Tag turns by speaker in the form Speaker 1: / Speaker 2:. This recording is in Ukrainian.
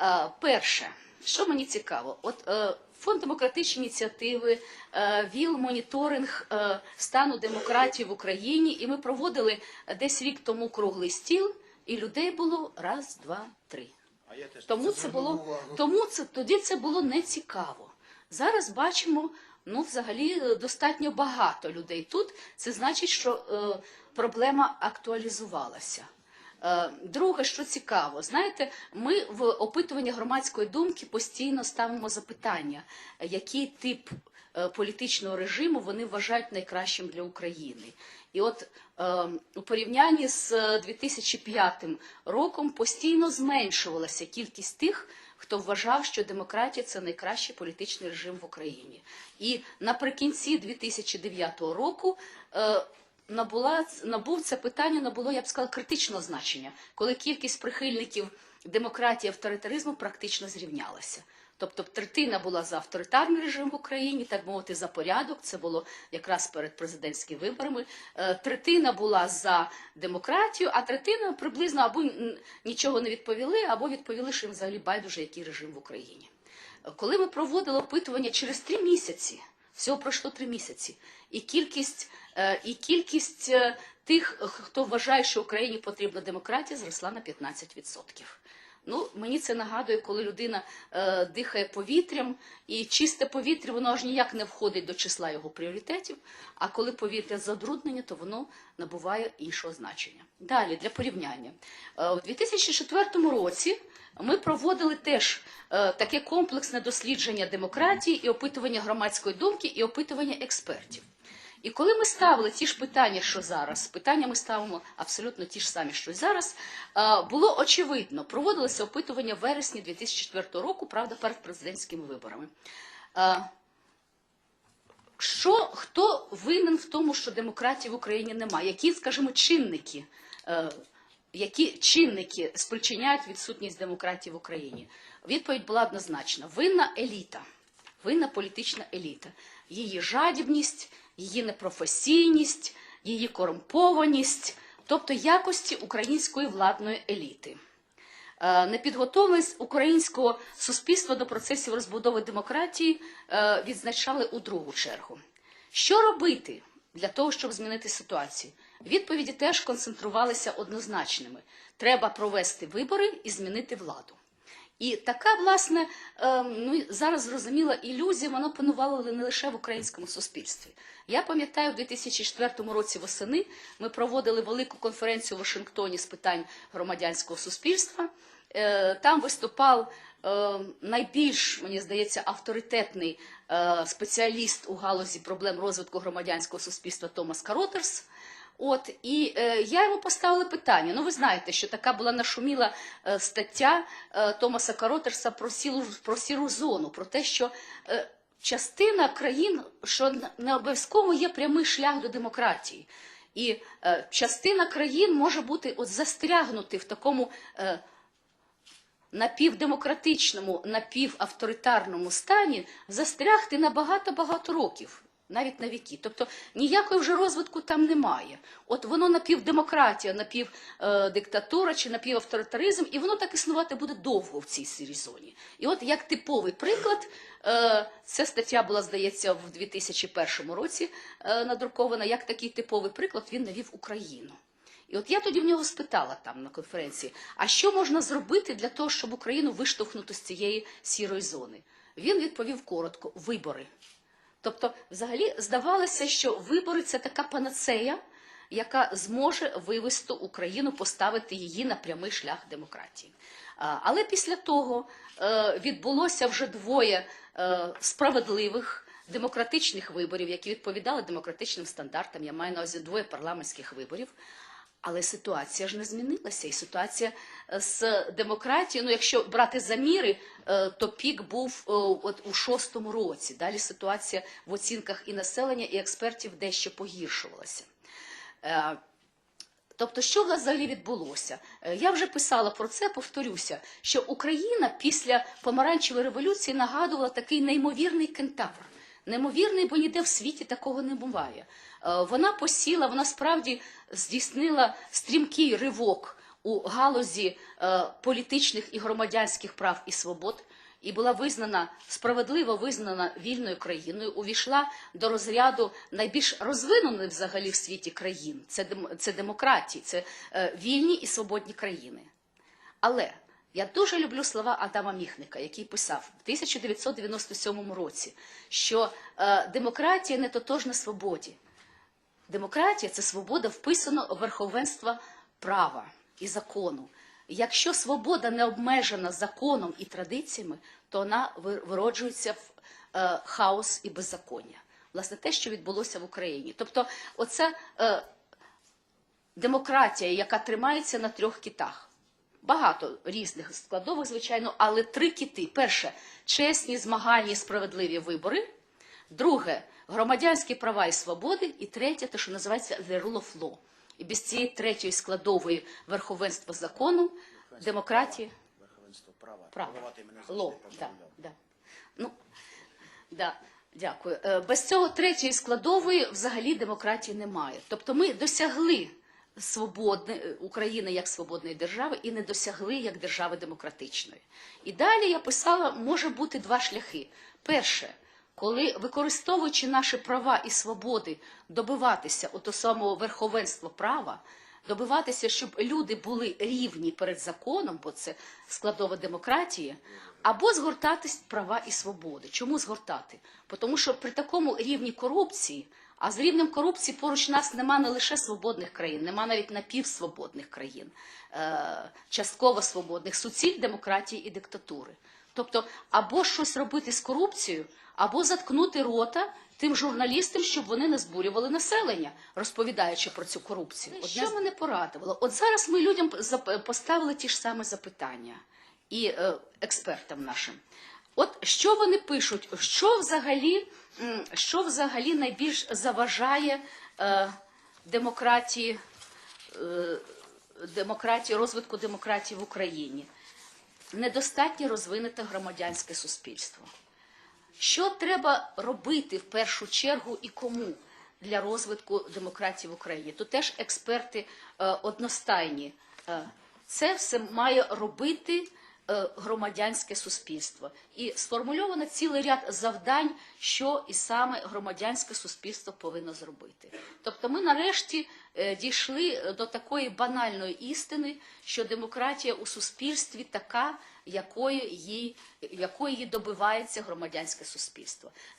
Speaker 1: Е, Перше, що мені цікаво, от е, фонд демократичні ініціативи е, вів моніторинг стану демократії в Україні, і ми проводили десь рік тому круглий стіл, і людей було раз, два, три. Тому це було тому це тоді це було не цікаво. Зараз бачимо, ну взагалі достатньо багато людей тут. Це значить, що е, проблема актуалізувалася. Е, Друге, що цікаво, знаєте, ми в опитуванні громадської думки постійно ставимо запитання, який тип е, політичного режиму вони вважають найкращим для України. І от е, у порівнянні з е, 2005 роком постійно зменшувалася кількість тих, хто вважав, що демократія це найкращий політичний режим в Україні. І наприкінці 2009 року набула набув це питання набуло, я б сказала, критичного значення, коли кількість прихильників демократії авторитаризму практично зрівнялася. Тобто третина була за авторитарний режим в Україні, так мовити, за порядок. Це було якраз перед президентськими виборами. Е, Третина була за демократію, а третина приблизно або нічого не відповіли, або відповіли, що їм взагалі байдуже, який режим в Україні. Коли ми проводили опитування через три місяці, всього пройшло три місяці, і кількість, е, і кількість е, тих, хто вважає, що Україні потрібна демократія, зросла на 15%. Ну, мені це нагадує, коли людина е, дихає повітрям, і чисте повітря, воно аж ніяк не входить до числа його пріоритетів. А коли повітря забруднене, то воно набуває іншого значення. Далі для порівняння. Е, у 2004 році ми проводили теж е, таке комплексне дослідження демократії і опитування громадської думки, і опитування експертів. І коли ми ставили ті ж питання, що зараз, питання ми ставимо абсолютно ті ж самі, що й зараз, е, було очевидно, проводилося опитування в вересні 2004 року, правда, перед президентськими виборами. Е, Що, хто винен в тому, що демократії в Україні немає? Які, скажімо, чинники, е, які чинники спричиняють відсутність демократії в Україні? Відповідь була однозначна: винна еліта, винна політична еліта, її жадібність, її непрофесійність, її корумпованість, тобто якості української владної еліти. Е, Непідготовленість українського суспільства до процесів розбудови демократії е, відзначали у другу чергу. Що робити для того, щоб змінити ситуацію? Відповіді теж концентрувалися однозначними: треба провести вибори і змінити владу. І така, власне, е, ну зараз зрозуміла ілюзія, вона панувала не лише в українському суспільстві. Я пам'ятаю, в 2004 році восени ми проводили велику конференцію в Вашингтоні з питань громадянського суспільства. Е, Там виступав е, найбільш, мені здається, авторитетний е, спеціаліст у галузі проблем розвитку громадянського суспільства Томас Каротерс. От і е, я йому поставила питання. Ну, ви знаєте, що така була нашуміла е, стаття е, Томаса Каротерса про сілу про сіру зону, про те, що е, частина країн, що не обов'язково є прямий шлях до демократії. І е, частина країн може бути от застрягнути в такому е, напівдемократичному, напівавторитарному стані застрягти на багато-багато років, навіть на віки. Тобто ніякого вже розвитку там немає. От воно напівдемократія, напівдиктатура чи напівавторитаризм, і воно так існувати буде довго в цій сірій зоні. І от як типовий приклад, е, ця стаття була, здається, в 2001 році е, надрукована, як такий типовий приклад він навів Україну. І от я тоді в нього спитала там на конференції, а що можна зробити для того, щоб Україну виштовхнути з цієї сірої зони? Він відповів коротко: вибори. Тобто, взагалі, здавалося, що вибори це така панацея, яка зможе вивести Україну, поставити її на прямий шлях демократії. Але після того е, відбулося вже двоє е, справедливих демократичних виборів, які відповідали демократичним стандартам. Я маю на увазі двоє парламентських виборів. Але ситуація ж не змінилася, і ситуація е, з демократією, ну якщо брати заміри, е, то пік був е, от у шостому році. Далі ситуація в оцінках і населення, і експертів дещо погіршувалася. Тобто, що взагалі відбулося? Я вже писала про це, повторюся, що Україна після помаранчевої революції нагадувала такий неймовірний кентавр. Неймовірний, бо ніде в світі такого не буває. Е, Вона посіла, вона справді здійснила стрімкий ривок у галузі е, політичних і громадянських прав і свобод. І була визнана справедливо визнана вільною країною, увійшла до розряду найбільш розвинених взагалі в світі країн. Це це демократії, це е, вільні і свободні країни. Але я дуже люблю слова Адама Міхника, який писав в 1997 році, що е, демократія не тотожна свободі. Демократія це свобода вписано верховенство права і закону. Якщо свобода не обмежена законом і традиціями, то вона вироджується в е, хаос і беззаконня. Власне, те, що відбулося в Україні. Тобто, оце е, демократія, яка тримається на трьох китах. Багато різних складових, звичайно, але три кити. Перше чесні, змагальні, справедливі вибори. Друге громадянські права і свободи. І третє, те, що називається the rule of law. І без цієї третьої складової верховенства закону, демократії,
Speaker 2: Верховенство права.
Speaker 1: права. Ло, да, да. Ну, да, дякую. Е, Без цього третьої складової взагалі демократії немає. Тобто ми досягли свободне, е, України як свободної держави і не досягли як держави демократичної. І далі я писала, може бути два шляхи. Перше, коли використовуючи наші права і свободи добиватися ото самого верховенства права, добиватися, щоб люди були рівні перед законом, бо це складова демократії, або згортатись права і свободи. Чому згортати? Тому що при такому рівні корупції, а з рівнем корупції поруч нас нема не лише свободних країн, нема навіть напівсвободних країн, е, частково свободних, суціль демократії і диктатури. Тобто, або щось робити з корупцією, або заткнути рота тим журналістам, щоб вони не збурювали населення, розповідаючи про цю корупцію. От що мене порадувало? От зараз ми людям поставили ті ж самі запитання і е, експертам нашим. От що вони пишуть, що взагалі, що взагалі найбільш заважає е, демократії, е, демократії, розвитку демократії в Україні? Недостатньо розвинуте громадянське суспільство. Що треба робити в першу чергу і кому для розвитку демократії в Україні? Тут теж експерти е, одностайні. Е, це все має робити громадянське суспільство. І сформульовано цілий ряд завдань, що і саме громадянське суспільство повинно зробити. Тобто ми нарешті е, дійшли до такої банальної істини, що демократія у суспільстві така, якої її добивається громадянське суспільство.